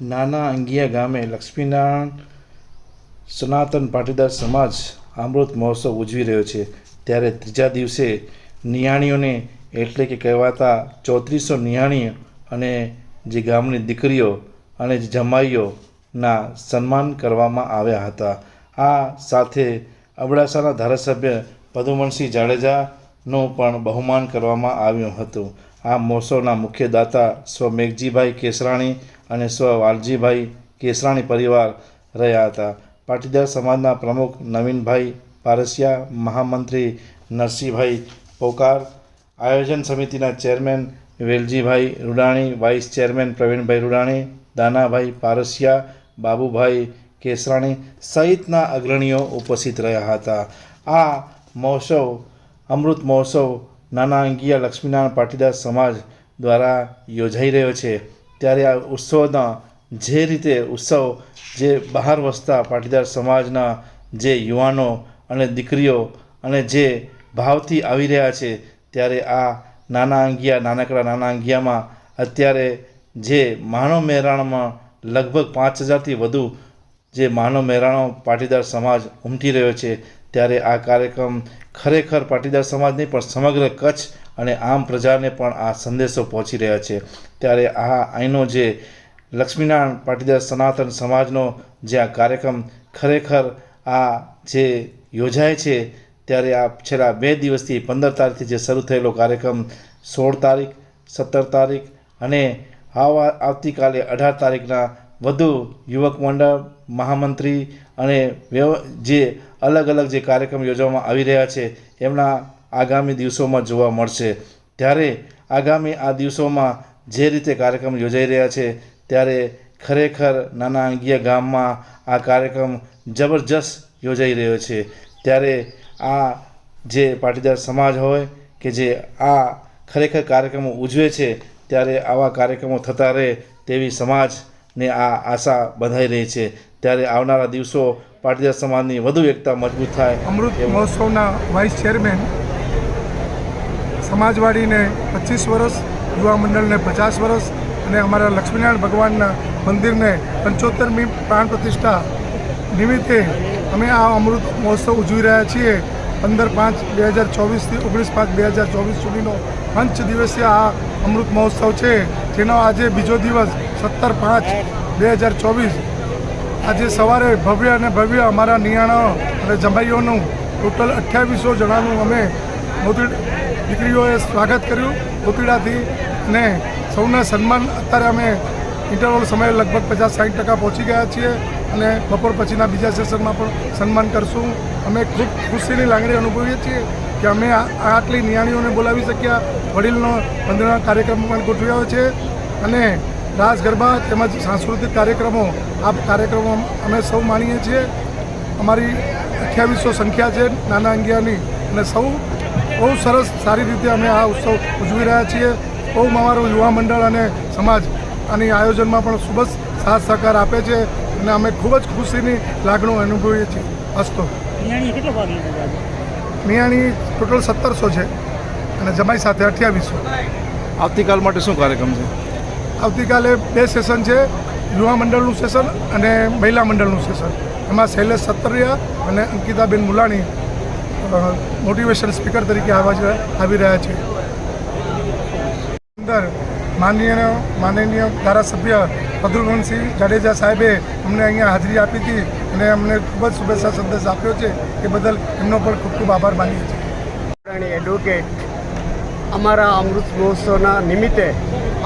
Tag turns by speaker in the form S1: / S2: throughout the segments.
S1: નાના અંગિયા ગામે લક્ષ્મીનારાયણ સનાતન પાટીદાર સમાજ અમૃત મહોત્સવ ઉજવી રહ્યો છે. ત્યારે ત્રીજા દિવસે નિયાણીઓને એટલે કે કહેવાતા ચોત્રીસો નિહાણી અને જે ગામની દીકરીઓ અને જમાઈઓના સન્માન કરવામાં આવ્યા હતા. આ સાથે અબડાસાના ધારાસભ્ય પદુમનસિંહ જાડેજાનું પણ બહુમાન કરવામાં આવ્યું હતું. આ મહોત્સવના મુખ્ય દાતા સ્વ મેઘજીભાઈ કેસરાણી અને સ્વ વાલજીભાઈ કેસરાણી પરિવાર રહ્યા હતા. પાટીદાર સમાજના પ્રમુખ નવીનભાઈ પારસિયા, મહામંત્રી નરસિંહભાઈ પોકાર, આયોજન સમિતિના chairman Veljibhai Rudani, vice chairman Pravinbhai Rudani, Danabhai Parsiya, Babubhai Kesrani સહિતના અગ્રણીઓ ઉપસ્થિત રહ્યા હતા. આ મહોત્સવ, અમૃત મહોત્સવ નાના અંગીય લક્ષ્મીનારાયણ પાટીદાર સમાજ દ્વારા યોજાઈ રહ્યો છે. ત્યારે આ ઉત્સવના જે રીતે ઉત્સવ, જે બહાર વસતા પાટીદાર સમાજના જે યુવાનો અને દીકરીઓ અને જે ભાવથી આવી રહ્યા છે, ત્યારે આ નાના અંગિયા, નાનકડા નાના અંગિયામાં અત્યારે જે માનવ મહેરાણમાં લગભગ પાંચ હજારથી વધુ જે માનવ મહેરાણો પાટીદાર સમાજ ઉમટી રહ્યો છે ત્યારે આ કાર્યક્રમ ખરેખર પાટીદાર સમાજ નહીં પણ સમગ્ર કચ્છ અને આમ પ્રજાને પણ આ સંદેશો પહોંચી રહ્યા છે. ત્યારે આ અહીંનો જે લક્ષ્મીનારાયણ પાટીદાર સનાતન સમાજનો જે આ કાર્યક્રમ ખરેખર આ જે યોજાય છે, ત્યારે આ છેલ્લા બે દિવસથી પંદર તારીખથી જે શરૂ થયેલો કાર્યક્રમ સોળ તારીખ, સત્તર તારીખ અને આવા આવતીકાલે અઢાર તારીખના વધુ યુવક મંડળ, મહામંત્રી અને જે અલગ અલગ જે કાર્યક્રમ યોજવામાં આવી રહ્યા છે, એમના આગામી દિવસોમાં જોવા મળશે. ત્યારે આગામી આ દિવસોમાં જે રીતે કાર્યક્રમ યોજાઈ રહ્યા છે, ત્યારે ખરેખર નાના અંગિયા ગામમાં આ કાર્યક્રમ જબરજસ્ત યોજાઈ રહ્યો છે. ત્યારે આ જે પાટીદાર સમાજ હોય કે જે આ ખરેખર કાર્યક્રમો ઉજવે છે, ત્યારે આવા કાર્યક્રમો થતા રહે તેવી સમાજને આ આશા બંધાઈ રહી છે. ત્યારે આવનારા દિવસો પાટીદાર સમાજની વધુ એકતા મજબૂત થાય
S2: અમૃત મહોત્સવના વાઇસ ચેરમેન સમાજવાડીને પચીસ વર્ષ યુવા મંડળને પચાસ વર્ષ અને અમારા લક્ષ્મીનારાયણ ભગવાનના મંદિરને પંચોતેરમી પ્રાણ પ્રતિષ્ઠા નિમિત્તે અમે આ અમૃત મહોત્સવ ઉજવી રહ્યા છીએ. પંદર પાંચ બે હજાર ચોવીસથી ઓગણીસ પાંચ બે હજાર ચોવીસ સુધીનો પંચ દિવસીય આ અમૃત મહોત્સવ છે. જેનો આજે બીજો દિવસ સત્તર પાંચ બે હજાર ચોવીસ. આજે સવારે ભવ્ય અને ભવ્ય અમારા નિયાણો અને જમાઈઓનું ટોટલ અઠ્યાવીસો જણાનું અમે મોતી દીકરીઓએ સ્વાગત કર્યું મોતીડાથી અને સૌના સન્માન. અત્યારે અમે ઇન્ટરવલ સમયે લગભગ પચાસ સાઠ ટકા પહોંચી ગયા છીએ અને બપોર પછીના બીજા સેશનમાં પણ સન્માન કરશું. અમે ખૂબ ખુશીની લાગણી અનુભવીએ છીએ કે અમે આટલી નિયાણીઓને બોલાવી શક્યા. વડીલનો વંદના કાર્યક્રમ પણ ગોઠવ્યો છે અને રાસ ગરબા તેમજ સાંસ્કૃતિક કાર્યક્રમો આ કાર્યક્રમો અમે સૌ માણીએ છીએ. અમારી અઠ્યાવીસો સંખ્યા છે નાના અંગિયાની અને સૌ બહુ સરસ સારી રીતે અમે આ ઉત્સવ ઉજવી રહ્યા છીએ. બહુ અમારું યુવા મંડળ અને સમાજ આની આયોજનમાં પણ ખૂબ જ સાથ સહકાર આપે છે અને અમે ખૂબ જ ખુશીની લાગણી અનુભવીએ છીએ. અસ્તો.
S3: નિયાણીએ કેટલો ભાગ લીધો હતો આજે?
S2: મિયાણી ટોટલ સત્તરસો છે અને જમાઈ સાથે અઠ્યાવીસો.
S1: આવતીકાલ માટે શું કાર્યક્રમ છે?
S2: આવતીકાલે બે સેશન છે યુવા મંડળનું સેશન અને મહિલા મંડળનું સેશન. એમાં શૈલેષ સત્તરિયા અને અંકિતાબેન મુલાણી મોટિવેશન સ્પીકર તરીકે આવવા આવી રહ્યા છે. અંદર માનનીય માનનીય ધારાસભ્ય પદુરવંશી જાડેજા સાહેબે અમને અહીંયા હાજરી આપી હતી અને અમને ખૂબ જ શુભેચ્છા સંદેશ આપ્યો છે એ બદલ એમનો પણ ખૂબ ખૂબ આભાર માનીએ છીએ.
S4: એડવોકેટ અમારા અમૃત મહોત્સવના નિમિત્તે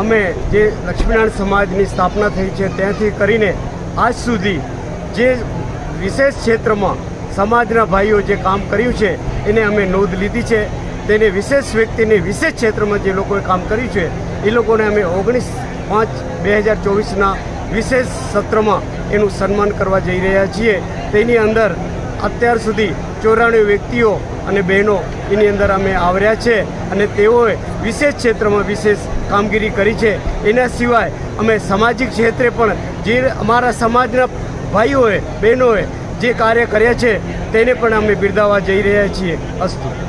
S4: અમે જે લક્ષ્મીનારાયણ સમાજની સ્થાપના થઈ છે ત્યાંથી કરીને આજ સુધી જે વિશેષ ક્ષેત્રમાં સમાજના ભાઈઓ જે કામ કર્યું છે એને અમે નોંધ લીધી છે. તેને વિશેષ વ્યક્તિને વિશેષ ક્ષેત્રમાં જે લોકોએ કામ કર્યું છે એ લોકોને અમે ઓગણીસ પાંચ બે હજાર ચોવીસના વિશેષ સત્રમાં એનું સન્માન કરવા જઈ રહ્યા છીએ. તેની અંદર અત્યાર સુધી ચોરાણું વ્યક્તિઓ અને બહેનો એની અંદર અમે આવ્યા છે અને તેઓએ વિશેષ ક્ષેત્રમાં વિશેષ કામગીરી કરી છે. એના સિવાય અમે સામાજિક ક્ષેત્રે પણ જે અમારા સમાજના ભાઈઓએ, બહેનોએ જે કાર્ય કર્યા છે, તેને પણ અમે બિરદાવવા જઈ રહ્યા છીએ. અસ્તુ.